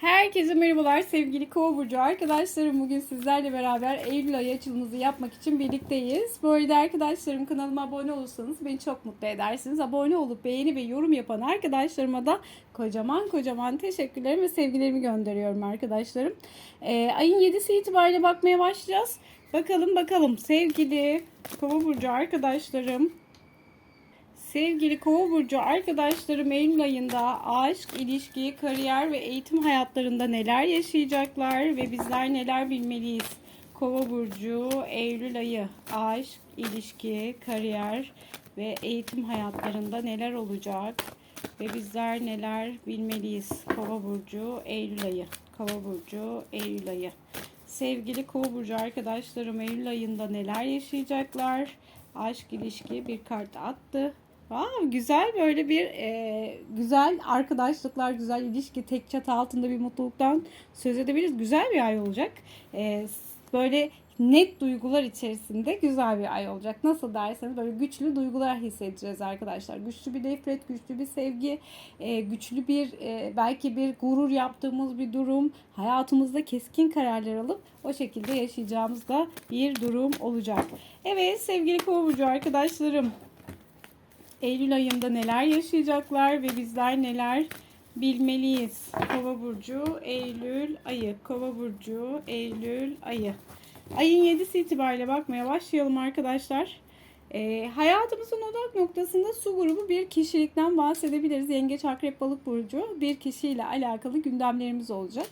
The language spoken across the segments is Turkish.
Herkese merhabalar sevgili Kova Burcu arkadaşlarım. Bugün sizlerle beraber Eylül ayı açılımımızı yapmak için birlikteyiz. Bu arada arkadaşlarım kanalıma abone olursanız beni çok mutlu edersiniz. Abone olup beğeni ve yorum yapan arkadaşlarıma da kocaman kocaman teşekkürlerimi ve sevgilerimi gönderiyorum arkadaşlarım. Ee, ayın 7'si itibariyle bakmaya başlayacağız. Bakalım bakalım sevgili Kova Burcu arkadaşlarım. Sevgili Kova burcu arkadaşlarım Eylül ayında aşk, ilişki, kariyer ve eğitim hayatlarında neler yaşayacaklar ve bizler neler bilmeliyiz? Kova burcu Eylül ayı aşk, ilişki, kariyer ve eğitim hayatlarında neler olacak ve bizler neler bilmeliyiz? Kova burcu Eylül ayı. Kova burcu Eylül ayı. Sevgili Kova burcu arkadaşlarım Eylül ayında neler yaşayacaklar? Aşk, ilişki bir kart attı. Wow, güzel böyle bir e, güzel arkadaşlıklar, güzel ilişki, tek çatı altında bir mutluluktan söz edebiliriz. Güzel bir ay olacak. E, böyle net duygular içerisinde güzel bir ay olacak. Nasıl derseniz böyle güçlü duygular hissedeceğiz arkadaşlar. Güçlü bir nefret, güçlü bir sevgi, e, güçlü bir e, belki bir gurur yaptığımız bir durum. Hayatımızda keskin kararlar alıp o şekilde yaşayacağımız da bir durum olacak. Evet sevgili kova burcu arkadaşlarım Eylül ayında neler yaşayacaklar ve bizler neler bilmeliyiz. Kova burcu Eylül ayı. Kova burcu Eylül ayı. Ayın 7'si itibariyle bakmaya başlayalım arkadaşlar. E, hayatımızın odak noktasında su grubu bir kişilikten bahsedebiliriz. Yengeç, Akrep, Balık burcu bir kişiyle alakalı gündemlerimiz olacak.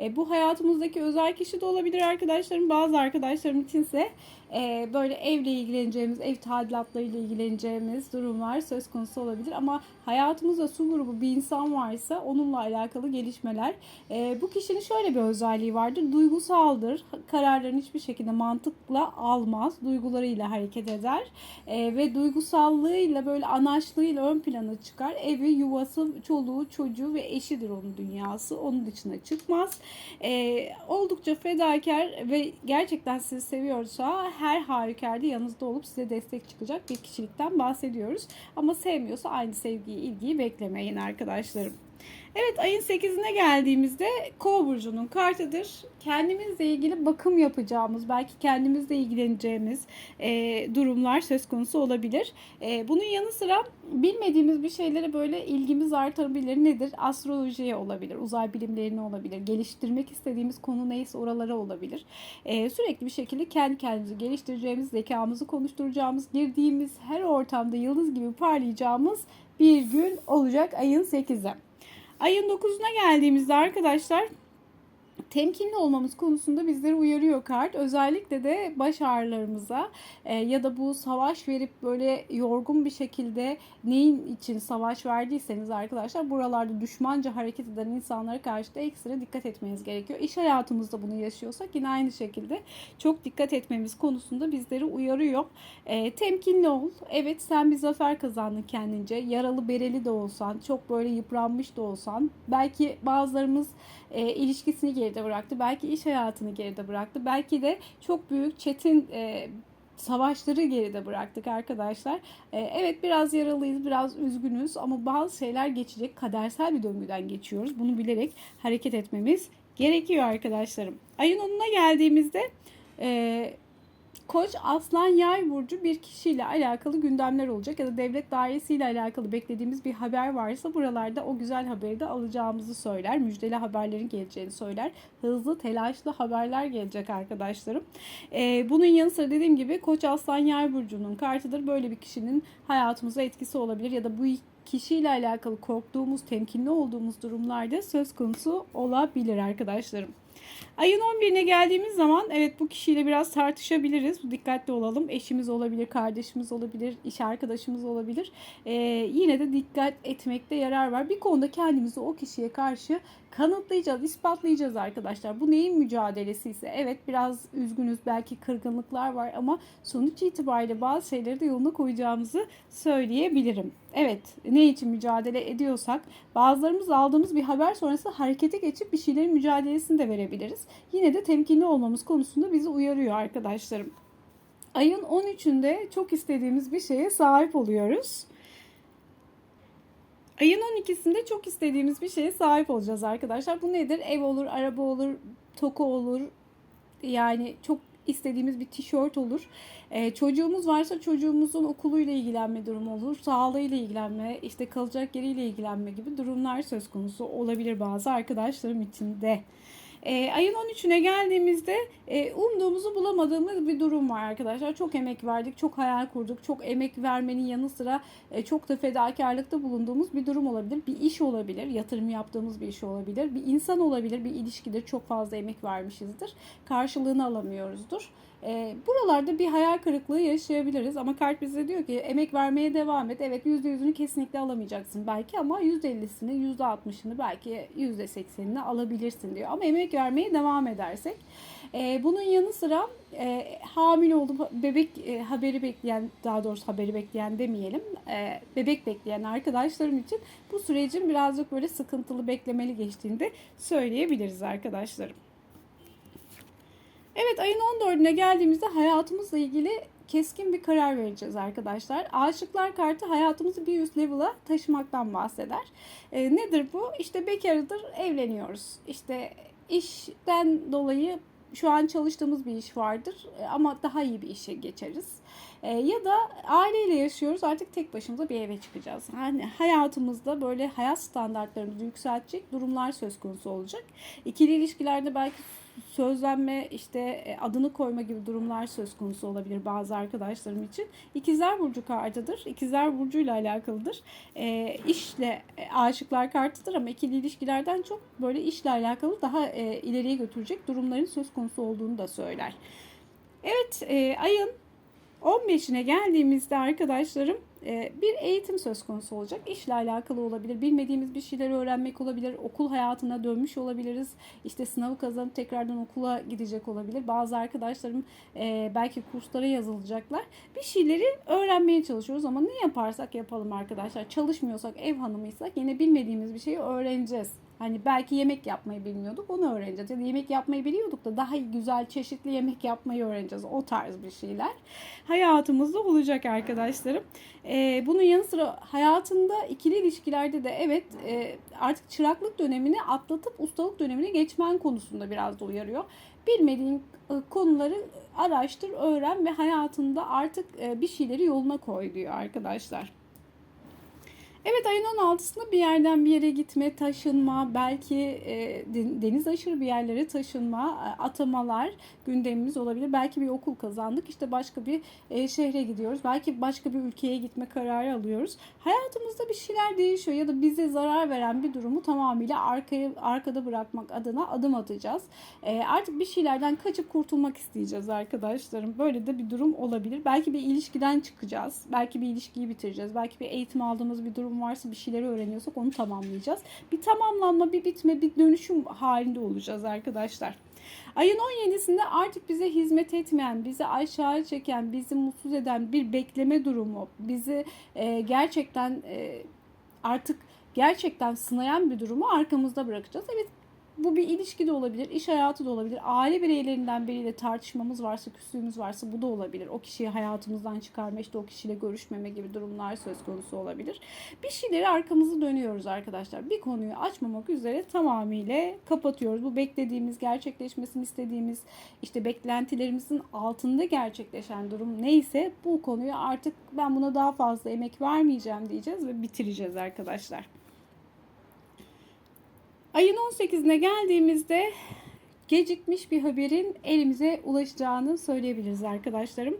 E, bu hayatımızdaki özel kişi de olabilir arkadaşlarım. Bazı arkadaşlarım içinse e, böyle evle ilgileneceğimiz, ev tadilatlarıyla ilgileneceğimiz durumlar söz konusu olabilir. Ama hayatımızda su grubu bir insan varsa onunla alakalı gelişmeler. E, bu kişinin şöyle bir özelliği vardır. Duygusaldır. Kararlarını hiçbir şekilde mantıkla almaz. Duygularıyla hareket eder. E, ve duygusallığıyla böyle anaçlığıyla ön plana çıkar. Evi, yuvası, çoluğu, çocuğu ve eşidir onun dünyası. Onun dışına çıkmaz. E, oldukça fedakar ve gerçekten sizi seviyorsa her halükarda yanınızda olup size destek çıkacak bir kişilikten bahsediyoruz. Ama sevmiyorsa aynı sevgiyi, ilgiyi beklemeyin arkadaşlarım. Evet ayın 8'ine geldiğimizde Kova burcunun kartıdır. Kendimizle ilgili bakım yapacağımız, belki kendimizle ilgileneceğimiz e, durumlar söz konusu olabilir. E, bunun yanı sıra bilmediğimiz bir şeylere böyle ilgimiz artabilir. Nedir? Astrolojiye olabilir, uzay bilimlerine olabilir, geliştirmek istediğimiz konu neyse oralara olabilir. E, sürekli bir şekilde kendi kendimizi geliştireceğimiz, zekamızı konuşturacağımız, girdiğimiz her ortamda yıldız gibi parlayacağımız bir gün olacak ayın 8'i. Ayın 9'una geldiğimizde arkadaşlar temkinli olmamız konusunda bizleri uyarıyor kart. Özellikle de baş ağrılarımıza e, ya da bu savaş verip böyle yorgun bir şekilde neyin için savaş verdiyseniz arkadaşlar buralarda düşmanca hareket eden insanlara karşı da ekstra dikkat etmeniz gerekiyor. İş hayatımızda bunu yaşıyorsak yine aynı şekilde çok dikkat etmemiz konusunda bizleri uyarıyor. E, temkinli ol. Evet sen bir zafer kazandın kendince. Yaralı bereli de olsan, çok böyle yıpranmış da olsan. Belki bazılarımız e, ilişkisini geride bıraktı. Belki iş hayatını geride bıraktı. Belki de çok büyük çetin e, savaşları geride bıraktık arkadaşlar. E, evet biraz yaralıyız, biraz üzgünüz ama bazı şeyler geçecek. Kadersel bir döngüden geçiyoruz. Bunu bilerek hareket etmemiz gerekiyor arkadaşlarım. Ayın 10'una geldiğimizde e, Koç, Aslan, Yay burcu bir kişiyle alakalı gündemler olacak ya da devlet dairesiyle alakalı beklediğimiz bir haber varsa buralarda o güzel haberi de alacağımızı söyler. Müjdeli haberlerin geleceğini söyler. Hızlı, telaşlı haberler gelecek arkadaşlarım. Ee, bunun yanı sıra dediğim gibi Koç, Aslan, Yay burcunun kartıdır. Böyle bir kişinin hayatımıza etkisi olabilir ya da bu kişiyle alakalı korktuğumuz, temkinli olduğumuz durumlarda söz konusu olabilir arkadaşlarım. Ayın 11'ine geldiğimiz zaman evet bu kişiyle biraz tartışabiliriz. Dikkatli olalım. Eşimiz olabilir, kardeşimiz olabilir, iş arkadaşımız olabilir. Ee, yine de dikkat etmekte yarar var. Bir konuda kendimizi o kişiye karşı kanıtlayacağız, ispatlayacağız arkadaşlar. Bu neyin mücadelesi ise evet biraz üzgünüz, belki kırgınlıklar var ama sonuç itibariyle bazı şeyleri de yoluna koyacağımızı söyleyebilirim. Evet, ne için mücadele ediyorsak bazılarımız aldığımız bir haber sonrası harekete geçip bir şeylerin mücadelesini de verebiliriz. Yine de temkinli olmamız konusunda bizi uyarıyor arkadaşlarım. Ayın 13'ünde çok istediğimiz bir şeye sahip oluyoruz. Ayın 12'sinde çok istediğimiz bir şeye sahip olacağız arkadaşlar. Bu nedir? Ev olur, araba olur, toku olur. Yani çok istediğimiz bir tişört olur. Ee, çocuğumuz varsa çocuğumuzun okuluyla ilgilenme durumu olur. Sağlığıyla ilgilenme, işte kalacak yeriyle ilgilenme gibi durumlar söz konusu olabilir bazı arkadaşlarım için de. E, ayın 13'üne geldiğimizde e, umduğumuzu bulamadığımız bir durum var arkadaşlar. Çok emek verdik, çok hayal kurduk, çok emek vermenin yanı sıra e, çok da fedakarlıkta bulunduğumuz bir durum olabilir. Bir iş olabilir, yatırım yaptığımız bir iş olabilir. Bir insan olabilir, bir ilişkide çok fazla emek vermişizdir. Karşılığını alamıyoruzdur. E, buralarda bir hayal kırıklığı yaşayabiliriz ama kart bize diyor ki emek vermeye devam et. Evet %100'ünü kesinlikle alamayacaksın belki ama %50'sini, %60'ını belki %80'ini alabilirsin diyor. Ama emek vermeye devam edersek. E, bunun yanı sıra e, hamile olup bebek e, haberi bekleyen, daha doğrusu haberi bekleyen demeyelim, e, bebek bekleyen arkadaşlarım için bu sürecin birazcık böyle sıkıntılı beklemeli geçtiğini de söyleyebiliriz arkadaşlarım. Evet ayın 14'üne geldiğimizde hayatımızla ilgili keskin bir karar vereceğiz arkadaşlar. Aşıklar kartı hayatımızı bir üst level'a taşımaktan bahseder. E, nedir bu? İşte bekarıdır, evleniyoruz. İşte işten dolayı şu an çalıştığımız bir iş vardır e, ama daha iyi bir işe geçeriz. E, ya da aileyle yaşıyoruz artık tek başımıza bir eve çıkacağız. Yani hayatımızda böyle hayat standartlarımızı yükseltecek durumlar söz konusu olacak. İkili ilişkilerde belki sözlenme işte e, adını koyma gibi durumlar söz konusu olabilir bazı arkadaşlarım için. İkizler Burcu kartıdır. İkizler Burcu ile alakalıdır. E, işle e, aşıklar kartıdır ama ikili ilişkilerden çok böyle işle alakalı daha e, ileriye götürecek durumların söz konusu olduğunu da söyler. Evet e, ayın 15'ine geldiğimizde arkadaşlarım bir eğitim söz konusu olacak. İşle alakalı olabilir. Bilmediğimiz bir şeyleri öğrenmek olabilir. Okul hayatına dönmüş olabiliriz. İşte sınavı kazanıp tekrardan okula gidecek olabilir. Bazı arkadaşlarım e, belki kurslara yazılacaklar. Bir şeyleri öğrenmeye çalışıyoruz ama ne yaparsak yapalım arkadaşlar. Çalışmıyorsak, ev hanımıysak yine bilmediğimiz bir şeyi öğreneceğiz. Hani belki yemek yapmayı bilmiyorduk onu öğreneceğiz. Ya yemek yapmayı biliyorduk da daha güzel çeşitli yemek yapmayı öğreneceğiz. O tarz bir şeyler hayatımızda olacak arkadaşlarım. Ee, bunun yanı sıra hayatında ikili ilişkilerde de evet e, artık çıraklık dönemini atlatıp ustalık dönemine geçmen konusunda biraz da uyarıyor. Bilmediğin e, konuları araştır, öğren ve hayatında artık e, bir şeyleri yoluna koy diyor arkadaşlar. Evet ayın 16'sında bir yerden bir yere gitme, taşınma, belki e, deniz aşırı bir yerlere taşınma, e, atamalar gündemimiz olabilir. Belki bir okul kazandık, işte başka bir e, şehre gidiyoruz. Belki başka bir ülkeye gitme kararı alıyoruz. Hayatımızda bir şeyler değişiyor ya da bize zarar veren bir durumu tamamıyla arkaya arkada bırakmak adına adım atacağız. E, artık bir şeylerden kaçıp kurtulmak isteyeceğiz arkadaşlarım. Böyle de bir durum olabilir. Belki bir ilişkiden çıkacağız. Belki bir ilişkiyi bitireceğiz. Belki bir eğitim aldığımız bir durum varsa bir şeyleri öğreniyorsak onu tamamlayacağız. Bir tamamlanma, bir bitme, bir dönüşüm halinde olacağız arkadaşlar. Ayın 17'sinde artık bize hizmet etmeyen, bizi aşağı çeken, bizi mutsuz eden bir bekleme durumu, bizi e, gerçekten e, artık gerçekten sınayan bir durumu arkamızda bırakacağız. Evet bu bir ilişki de olabilir, iş hayatı da olabilir. Aile bireylerinden biriyle tartışmamız varsa, küslüğümüz varsa bu da olabilir. O kişiyi hayatımızdan çıkarma, işte o kişiyle görüşmeme gibi durumlar söz konusu olabilir. Bir şeyleri arkamızı dönüyoruz arkadaşlar. Bir konuyu açmamak üzere tamamıyla kapatıyoruz. Bu beklediğimiz, gerçekleşmesini istediğimiz, işte beklentilerimizin altında gerçekleşen durum neyse bu konuyu artık ben buna daha fazla emek vermeyeceğim diyeceğiz ve bitireceğiz arkadaşlar. Ayın 18'ine geldiğimizde gecikmiş bir haberin elimize ulaşacağını söyleyebiliriz arkadaşlarım.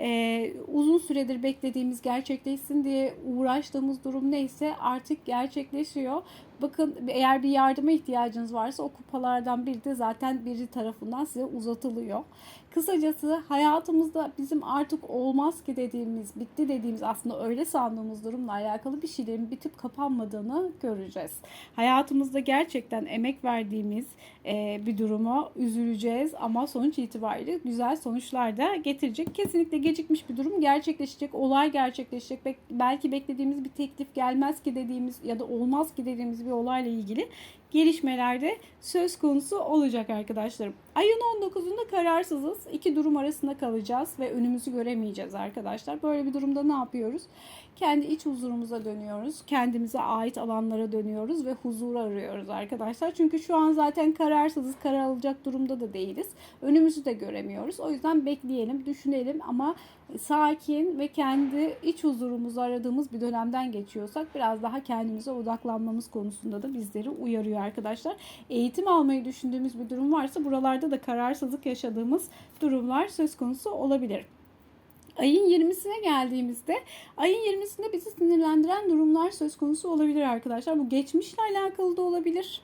Ee, uzun süredir beklediğimiz gerçekleşsin diye uğraştığımız durum neyse artık gerçekleşiyor. Bakın eğer bir yardıma ihtiyacınız varsa o kupalardan biri de zaten biri tarafından size uzatılıyor. Kısacası hayatımızda bizim artık olmaz ki dediğimiz, bitti dediğimiz aslında öyle sandığımız durumla alakalı bir şeylerin bitip kapanmadığını göreceğiz. Hayatımızda gerçekten emek verdiğimiz e, bir duruma üzüleceğiz ama sonuç itibariyle güzel sonuçlar da getirecek. Kesinlikle gecikmiş bir durum gerçekleşecek, olay gerçekleşecek. Belki beklediğimiz bir teklif gelmez ki dediğimiz ya da olmaz ki dediğimiz bir olayla ilgili gelişmelerde söz konusu olacak arkadaşlarım. Ayın 19'unda kararsızız. İki durum arasında kalacağız ve önümüzü göremeyeceğiz arkadaşlar. Böyle bir durumda ne yapıyoruz? Kendi iç huzurumuza dönüyoruz. Kendimize ait alanlara dönüyoruz ve huzuru arıyoruz arkadaşlar. Çünkü şu an zaten kararsızız. Karar alacak durumda da değiliz. Önümüzü de göremiyoruz. O yüzden bekleyelim, düşünelim ama sakin ve kendi iç huzurumuzu aradığımız bir dönemden geçiyorsak biraz daha kendimize odaklanmamız konusunda da bizleri uyarıyor arkadaşlar. Eğitim almayı düşündüğümüz bir durum varsa buralarda da kararsızlık yaşadığımız durumlar söz konusu olabilir. Ayın 20'sine geldiğimizde ayın 20'sinde bizi sinirlendiren durumlar söz konusu olabilir arkadaşlar. Bu geçmişle alakalı da olabilir.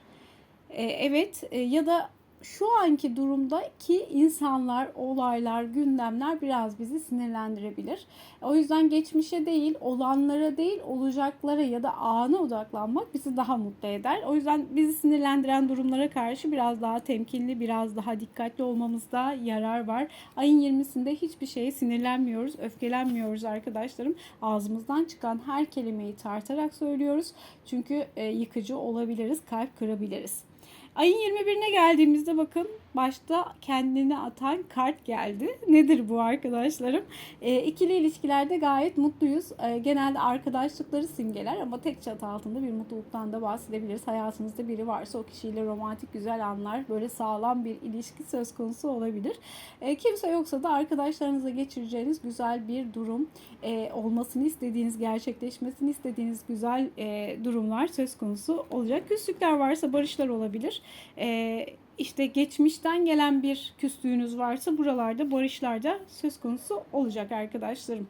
Ee, evet e, ya da şu anki durumdaki insanlar, olaylar, gündemler biraz bizi sinirlendirebilir. O yüzden geçmişe değil, olanlara değil, olacaklara ya da ana odaklanmak bizi daha mutlu eder. O yüzden bizi sinirlendiren durumlara karşı biraz daha temkinli, biraz daha dikkatli olmamızda yarar var. Ayın 20'sinde hiçbir şeye sinirlenmiyoruz, öfkelenmiyoruz arkadaşlarım. Ağzımızdan çıkan her kelimeyi tartarak söylüyoruz. Çünkü e, yıkıcı olabiliriz, kalp kırabiliriz. Ayın 21'ine geldiğimizde bakın başta kendini atan kart geldi. Nedir bu arkadaşlarım? E, ikili ilişkilerde gayet mutluyuz. E, genelde arkadaşlıkları simgeler ama tek çatı altında bir mutluluktan da bahsedebiliriz. Hayatınızda biri varsa o kişiyle romantik güzel anlar, böyle sağlam bir ilişki söz konusu olabilir. E, kimse yoksa da arkadaşlarınızla geçireceğiniz güzel bir durum e, olmasını istediğiniz, gerçekleşmesini istediğiniz güzel e, durumlar söz konusu olacak. Küslükler varsa barışlar olabilir. E, işte geçmişten gelen bir küslüğünüz varsa buralarda barışlarda söz konusu olacak arkadaşlarım.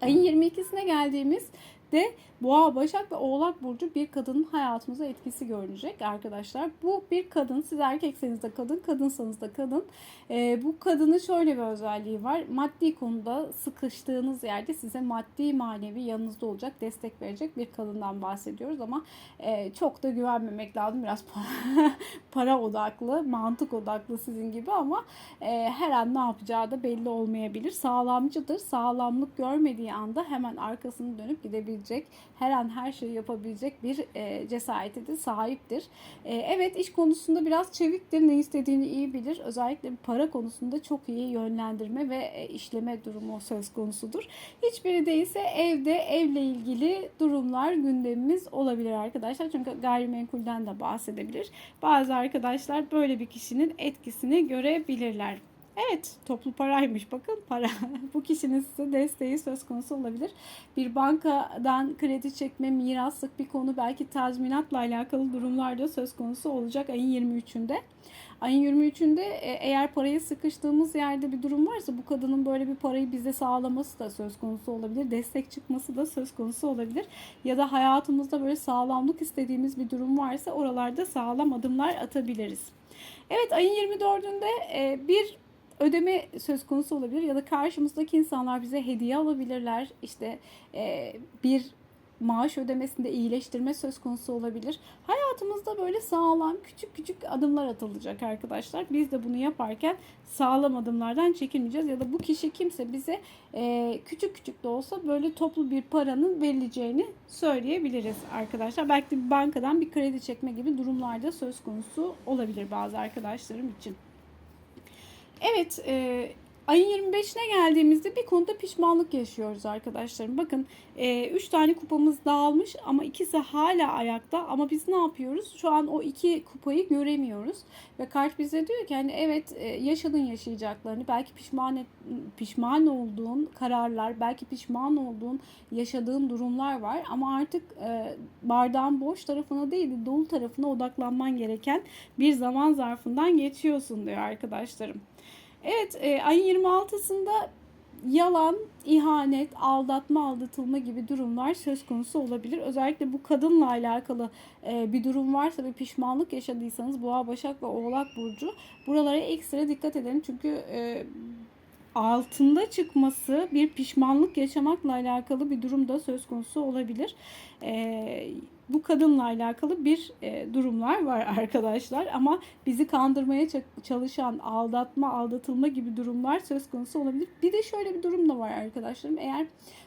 Ayın 22'sine geldiğimiz de Boğa, Başak ve Oğlak Burcu bir kadının hayatımıza etkisi görünecek arkadaşlar. Bu bir kadın, siz erkekseniz de kadın, kadınsanız da kadın. Ee, bu kadının şöyle bir özelliği var. Maddi konuda sıkıştığınız yerde size maddi manevi yanınızda olacak, destek verecek bir kadından bahsediyoruz. Ama e, çok da güvenmemek lazım. Biraz para, para odaklı, mantık odaklı sizin gibi ama e, her an ne yapacağı da belli olmayabilir. Sağlamcıdır. Sağlamlık görmediği anda hemen arkasını dönüp gidebilecek her an her şeyi yapabilecek bir e, cesarete de sahiptir. E, evet iş konusunda biraz çeviktir. Ne istediğini iyi bilir. Özellikle para konusunda çok iyi yönlendirme ve e, işleme durumu söz konusudur. Hiçbiri değilse evde evle ilgili durumlar gündemimiz olabilir arkadaşlar. Çünkü gayrimenkulden de bahsedebilir. Bazı arkadaşlar böyle bir kişinin etkisini görebilirler. Evet toplu paraymış bakın para. Bu kişinin size desteği söz konusu olabilir. Bir bankadan kredi çekme, miraslık bir konu belki tazminatla alakalı durumlarda söz konusu olacak ayın 23'ünde. Ayın 23'ünde e, eğer paraya sıkıştığımız yerde bir durum varsa bu kadının böyle bir parayı bize sağlaması da söz konusu olabilir. Destek çıkması da söz konusu olabilir. Ya da hayatımızda böyle sağlamlık istediğimiz bir durum varsa oralarda sağlam adımlar atabiliriz. Evet ayın 24'ünde e, bir ödeme söz konusu olabilir ya da karşımızdaki insanlar bize hediye alabilirler. İşte e, bir maaş ödemesinde iyileştirme söz konusu olabilir. Hayatımızda böyle sağlam küçük küçük adımlar atılacak arkadaşlar. Biz de bunu yaparken sağlam adımlardan çekinmeyeceğiz ya da bu kişi kimse bize e, küçük küçük de olsa böyle toplu bir paranın verileceğini söyleyebiliriz arkadaşlar. Belki de bir bankadan bir kredi çekme gibi durumlarda söz konusu olabilir bazı arkadaşlarım için. Evet, e, ayın 25'ine geldiğimizde bir konuda pişmanlık yaşıyoruz arkadaşlarım. Bakın 3 e, tane kupamız dağılmış ama ikisi hala ayakta ama biz ne yapıyoruz? Şu an o iki kupayı göremiyoruz ve kart bize diyor ki hani evet e, yaşadın yaşayacaklarını belki pişman et, pişman olduğun kararlar belki pişman olduğun yaşadığın durumlar var ama artık e, bardağın boş tarafına değil de dolu tarafına odaklanman gereken bir zaman zarfından geçiyorsun diyor arkadaşlarım. Evet e, ayın 26'sında yalan, ihanet, aldatma, aldatılma gibi durumlar söz konusu olabilir. Özellikle bu kadınla alakalı e, bir durum varsa ve pişmanlık yaşadıysanız Boğa, Başak ve Oğlak Burcu buralara ekstra dikkat edin. Çünkü e, altında çıkması bir pişmanlık yaşamakla alakalı bir durum da söz konusu olabilir. E, bu kadınla alakalı bir e, durumlar var arkadaşlar ama bizi kandırmaya ça- çalışan aldatma, aldatılma gibi durumlar söz konusu olabilir. Bir de şöyle bir durum da var arkadaşlarım. Eğer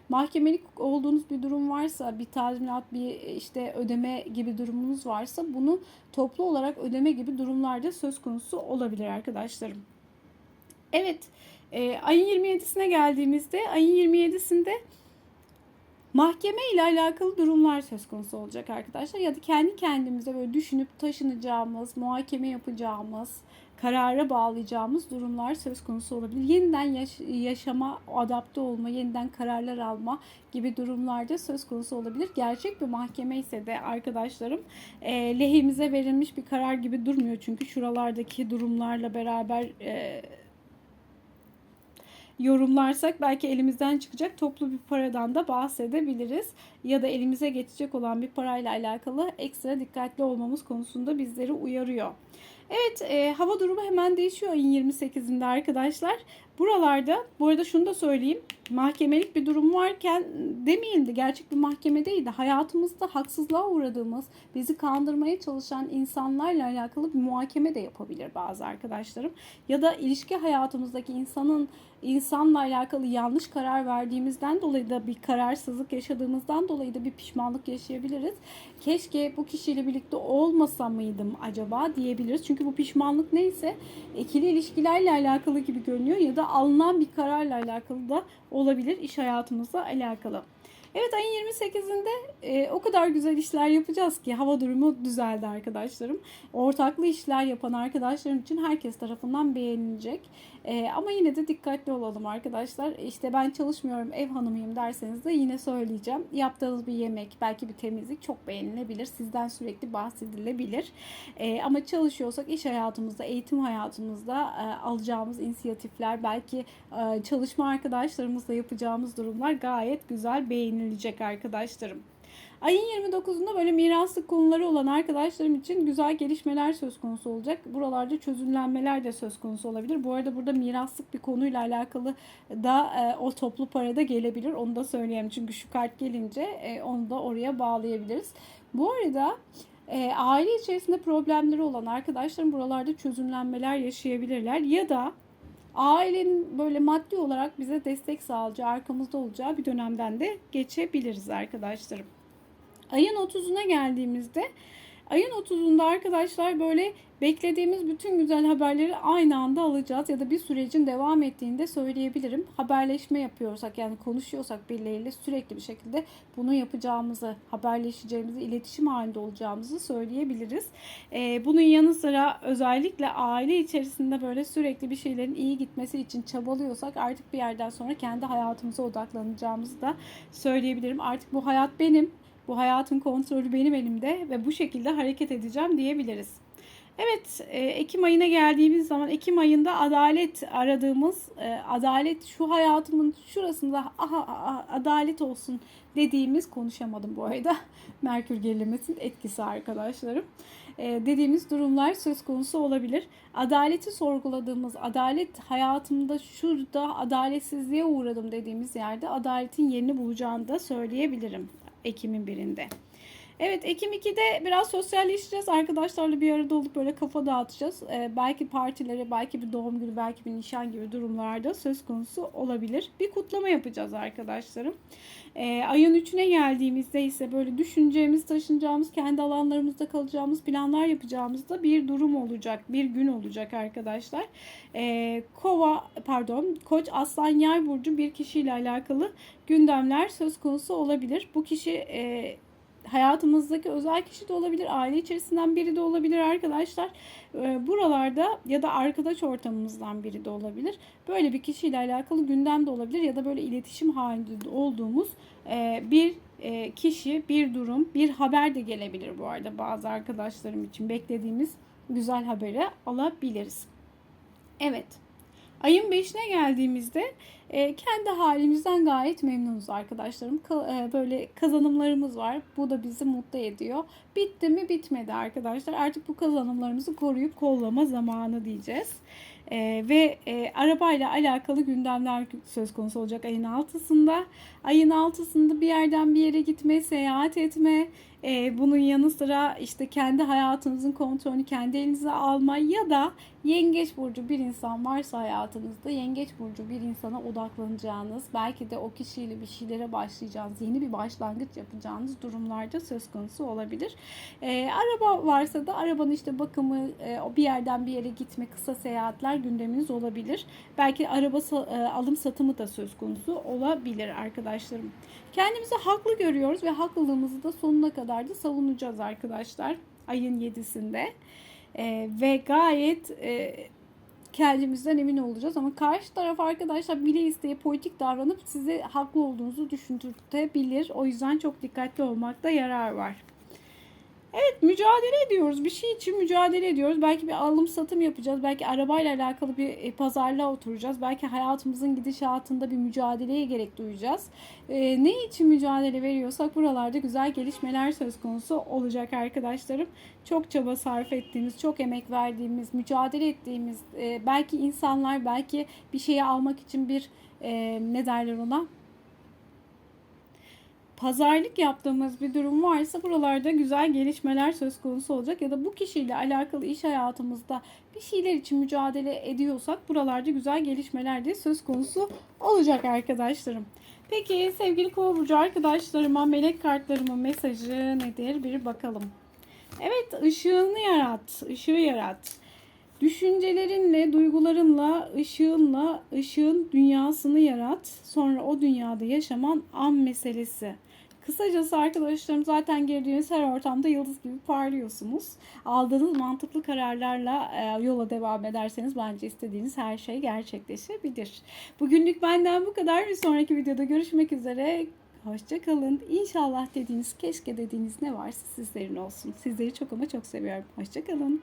mahkemelik olduğunuz bir durum varsa, bir tazminat, bir işte ödeme gibi durumunuz varsa bunu toplu olarak ödeme gibi durumlarda söz konusu olabilir arkadaşlarım. Evet, e, ayın 27'sine geldiğimizde ayın 27'sinde mahkeme ile alakalı durumlar söz konusu olacak arkadaşlar. Ya da kendi kendimize böyle düşünüp taşınacağımız, muhakeme yapacağımız, karara bağlayacağımız durumlar söz konusu olabilir. Yeniden yaş- yaşama, adapte olma, yeniden kararlar alma gibi durumlarda söz konusu olabilir. Gerçek bir mahkeme ise de arkadaşlarım e, lehimize verilmiş bir karar gibi durmuyor. Çünkü şuralardaki durumlarla beraber e, yorumlarsak belki elimizden çıkacak toplu bir paradan da bahsedebiliriz. Ya da elimize geçecek olan bir parayla alakalı ekstra dikkatli olmamız konusunda bizleri uyarıyor. Evet e, hava durumu hemen değişiyor ayın 28'inde arkadaşlar. Buralarda bu arada şunu da söyleyeyim. Mahkemelik bir durum varken demeyelim de gerçek bir mahkeme değil de hayatımızda haksızlığa uğradığımız, bizi kandırmaya çalışan insanlarla alakalı bir muhakeme de yapabilir bazı arkadaşlarım. Ya da ilişki hayatımızdaki insanın insanla alakalı yanlış karar verdiğimizden dolayı da bir kararsızlık yaşadığımızdan dolayı da bir pişmanlık yaşayabiliriz. Keşke bu kişiyle birlikte olmasa mıydım acaba diyebiliriz. Çünkü bu pişmanlık neyse ikili ilişkilerle alakalı gibi görünüyor ya da alınan bir kararla alakalı da olabilir iş hayatımızla alakalı. Evet ayın 28'inde e, o kadar güzel işler yapacağız ki hava durumu düzeldi arkadaşlarım. Ortaklı işler yapan arkadaşlarım için herkes tarafından beğenilecek. E, ama yine de dikkatli olalım arkadaşlar. İşte ben çalışmıyorum ev hanımıyım derseniz de yine söyleyeceğim. Yaptığınız bir yemek belki bir temizlik çok beğenilebilir. Sizden sürekli bahsedilebilir. E, ama çalışıyorsak iş hayatımızda, eğitim hayatımızda e, alacağımız inisiyatifler belki e, çalışma arkadaşlarımızla yapacağımız durumlar gayet güzel beğenilecek arkadaşlarım. Ayın 29'unda böyle miraslık konuları olan arkadaşlarım için güzel gelişmeler söz konusu olacak. Buralarda çözümlenmeler de söz konusu olabilir. Bu arada burada miraslık bir konuyla alakalı da e, o toplu parada gelebilir. Onu da söyleyeyim. Çünkü şu kart gelince e, onu da oraya bağlayabiliriz. Bu arada e, aile içerisinde problemleri olan arkadaşlarım buralarda çözümlenmeler yaşayabilirler. Ya da ailenin böyle maddi olarak bize destek sağlayacağı, arkamızda olacağı bir dönemden de geçebiliriz arkadaşlarım. Ayın 30'una geldiğimizde ayın 30'unda arkadaşlar böyle beklediğimiz bütün güzel haberleri aynı anda alacağız ya da bir sürecin devam ettiğinde söyleyebilirim. Haberleşme yapıyorsak yani konuşuyorsak birileriyle sürekli bir şekilde bunu yapacağımızı, haberleşeceğimizi, iletişim halinde olacağımızı söyleyebiliriz. Ee, bunun yanı sıra özellikle aile içerisinde böyle sürekli bir şeylerin iyi gitmesi için çabalıyorsak artık bir yerden sonra kendi hayatımıza odaklanacağımızı da söyleyebilirim. Artık bu hayat benim. Bu hayatın kontrolü benim elimde ve bu şekilde hareket edeceğim diyebiliriz. Evet, e, Ekim ayına geldiğimiz zaman Ekim ayında adalet aradığımız, e, adalet şu hayatımın şurasında aha, aha, adalet olsun dediğimiz konuşamadım bu arada. Merkür gerilemesinin etkisi arkadaşlarım. E, dediğimiz durumlar söz konusu olabilir. Adaleti sorguladığımız, adalet hayatımda şurada adaletsizliğe uğradım dediğimiz yerde adaletin yerini bulacağını da söyleyebilirim Ekim'in birinde. Evet Ekim 2'de biraz sosyalleşeceğiz. Arkadaşlarla bir arada olup böyle kafa dağıtacağız. Ee, belki partilere, belki bir doğum günü, belki bir nişan gibi durumlarda söz konusu olabilir. Bir kutlama yapacağız arkadaşlarım. Ee, ayın 3'üne geldiğimizde ise böyle düşüneceğimiz, taşınacağımız, kendi alanlarımızda kalacağımız, planlar yapacağımızda bir durum olacak, bir gün olacak arkadaşlar. Ee, Kova, pardon, Koç, Aslan, Yay burcu bir kişiyle alakalı gündemler söz konusu olabilir. Bu kişi e, hayatımızdaki özel kişi de olabilir, aile içerisinden biri de olabilir arkadaşlar. E, buralarda ya da arkadaş ortamımızdan biri de olabilir. Böyle bir kişiyle alakalı gündem de olabilir ya da böyle iletişim halinde olduğumuz e, bir e, kişi, bir durum, bir haber de gelebilir bu arada bazı arkadaşlarım için beklediğimiz güzel haberi alabiliriz. Evet. Ayın 5'ine geldiğimizde E, kendi halimizden gayet memnunuz arkadaşlarım. Ka- e, böyle kazanımlarımız var. Bu da bizi mutlu ediyor. Bitti mi bitmedi arkadaşlar. Artık bu kazanımlarımızı koruyup kollama zamanı diyeceğiz. E, ve e, arabayla alakalı gündemler söz konusu olacak ayın altısında. Ayın altısında bir yerden bir yere gitme, seyahat etme, e, bunun yanı sıra işte kendi hayatınızın kontrolünü kendi elinize alma ya da yengeç burcu bir insan varsa hayatınızda yengeç burcu bir insana odaklanacağınız belki de o kişiyle bir şeylere başlayacağınız yeni bir başlangıç yapacağınız durumlarda söz konusu olabilir. E, araba varsa da arabanın işte bakımı e, bir yerden bir yere gitme kısa seyahatler gündeminiz olabilir. Belki araba e, alım satımı da söz konusu olabilir arkadaşlarım. Kendimizi haklı görüyoruz ve haklılığımızı da sonuna kadar da savunacağız arkadaşlar. Ayın 7'sinde. Ee, ve gayet e, kendimizden emin olacağız. Ama karşı taraf arkadaşlar bile isteye politik davranıp size haklı olduğunuzu düşündürtebilir. O yüzden çok dikkatli olmakta yarar var. Evet mücadele ediyoruz. Bir şey için mücadele ediyoruz. Belki bir alım satım yapacağız. Belki arabayla alakalı bir e, pazarlığa oturacağız. Belki hayatımızın gidişatında bir mücadeleye gerek duyacağız. E, ne için mücadele veriyorsak buralarda güzel gelişmeler söz konusu olacak arkadaşlarım. Çok çaba sarf ettiğimiz, çok emek verdiğimiz, mücadele ettiğimiz e, belki insanlar belki bir şeyi almak için bir e, ne derler ona pazarlık yaptığımız bir durum varsa buralarda güzel gelişmeler söz konusu olacak ya da bu kişiyle alakalı iş hayatımızda bir şeyler için mücadele ediyorsak buralarda güzel gelişmeler de söz konusu olacak arkadaşlarım. Peki sevgili kova burcu arkadaşlarıma melek kartlarımın mesajı nedir bir bakalım. Evet ışığını yarat, ışığı yarat. Düşüncelerinle, duygularınla, ışığınla, ışığın dünyasını yarat. Sonra o dünyada yaşaman an meselesi. Kısacası arkadaşlarım zaten girdiğiniz her ortamda yıldız gibi parlıyorsunuz. Aldığınız mantıklı kararlarla e, yola devam ederseniz bence istediğiniz her şey gerçekleşebilir. Bugünlük benden bu kadar. Bir sonraki videoda görüşmek üzere. Hoşçakalın. İnşallah dediğiniz, keşke dediğiniz ne varsa sizlerin olsun. Sizleri çok ama çok seviyorum. Hoşçakalın.